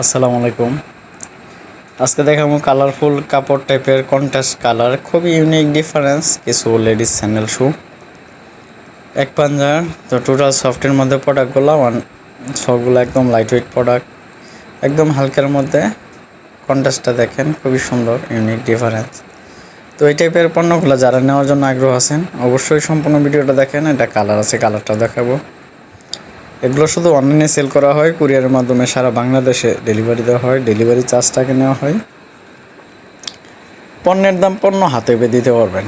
আসসালামু আলাইকুম। আজকে দেখাবো কালারফুল কাপড় টাইপের কন্ট্রাস্ট কালার খুবই ইউনিক ডিফারেন্স কিছু লেডিস স্যান্ডেল শু এক পাঞ্জার তো টোটাল সফটের মধ্যে প্রোডাক্টগুলো ওয়ান সবগুলো একদম লাইট ওয়েট প্রোডাক্ট একদম হালকার মধ্যে কন্ট্রাস্টটা দেখেন, খুবই সুন্দর ইউনিক ডিফারেন্স তো এই টাইপের পণ্যগুলো যারা নেওয়ার জন্য আগ্রহ আছেন, অবশ্যই সম্পূর্ণ ভিডিওটা দেখেন, এটা কালার আছে কালারটা দেখাবো। এগুলো শুধু অনলাইনে সেল করা হয় কুরিয়ারের মাধ্যমে সারা বাংলাদেশে ডেলিভারি দেওয়া হয় ডেলিভারি চার্জটাকে নেওয়া হয়। পণ্যের দাম পণ্য হাতে দিতে পারবেন।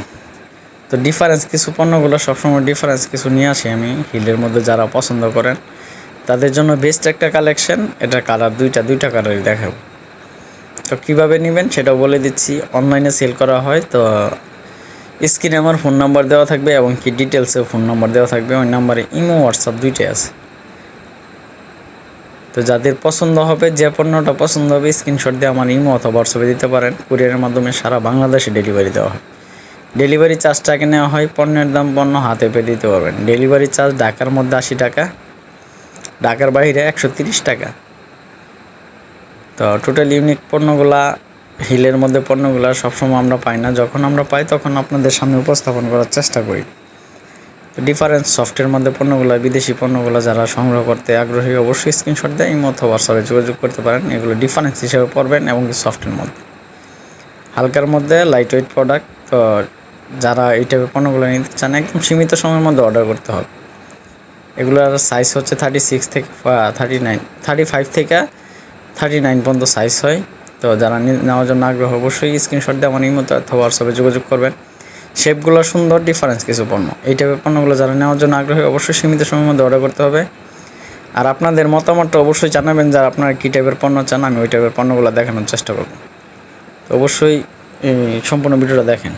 তো ডিফারেন্স কিছু পণ্যগুলো সবসময় ডিফারেন্স কিছু নিয়ে আসি আমি, হিলের মধ্যে যারা পছন্দ করেন, তাদের জন্য বেস্ট একটা কালেকশন এটা কালার দুইটা দুইটা কালারই দেখাবো। তো কীভাবে নেবেন সেটা বলে দিচ্ছি অনলাইনে সেল করা হয়, তো স্ক্রিনে আমার ফোন নাম্বার দেওয়া থাকবে এবং কি ডিটেলসে ফোন নাম্বার দেওয়া থাকবে, ওই নাম্বারে ইমো হোয়াটসঅ্যাপ দুইটাই আছে। তো যাদের পছন্দ হবে যে পণ্যটা পছন্দ হবে স্ক্রিনশট দিয়ে আমার ইমো অথবা হোয়াটসঅ্যাপে দিতে পারেন। কুরিয়ারের মাধ্যমে সারা বাংলাদেশে ডেলিভারি দেওয়া হয়। ডেলিভারি চার্জটাকে নেওয়া হয়, পণ্যের দাম পণ্য হাতে পেয়ে দিতে পারবেন। ডেলিভারি চার্জ ঢাকার মধ্যে আশি টাকা, ঢাকার বাইরে একশো তিরিশ টাকা। তো টোটাল ইউনিক পণ্যগুলা হিলের মধ্যে পণ্যগুলা সবসময় আমরা পাই না। যখন আমরা পাই, তখন আপনাদের সামনে উপস্থাপন করার চেষ্টা করি। ডিফারেন্স সফটের মধ্যে পণ্যগুলো, বিদেশি পণ্যগুলো যারা সংগ্রহ করতে আগ্রহী, অবশ্যই স্ক্রিনশট দেয়, এই মতো হোয়াটসঅ্যাপে যোগাযোগ করতে পারেন। এগুলো ডিফারেন্স হিসেবে পড়বেন এবং সফটের মধ্যে। হালকার মধ্যে লাইট ওয়েট প্রোডাক্ট তো যারা এই টাইপের পণ্যগুলো নিতে চান, একদম সীমিত সময়ের মধ্যে অর্ডার করতে হবে। এগুলোর সাইজ হচ্ছে থার্টি সিক্স থেকে থার্টি নাইন থার্টি ফাইভ থেকে থার্টি নাইন পর্যন্ত সাইজ হয়। তো যারা নেওয়ার জন্য আগ্রহ, অবশ্যই স্ক্রিনশট দিয়ে আমার মতো অথবা হোয়াটসঅ্যাপে যোগাযোগ করবেন। শেপগুলো সুন্দর ডিফারেন্স কিছু পণ্য। এই টাইপের পণ্যগুলো যারা নেওয়ার জন্য আগ্রহী, অবশ্যই সীমিত সময়ের মধ্যে অর্ডার করতে হবে। আর আপনাদের মতামতটা অবশ্যই জানাবেন যারা আপনারা কী টাইপের পণ্য চান, আমি ওই টাইপের পণ্যগুলো দেখানোর চেষ্টা করব। অবশ্যই সম্পূর্ণ ভিডিওটা দেখেন।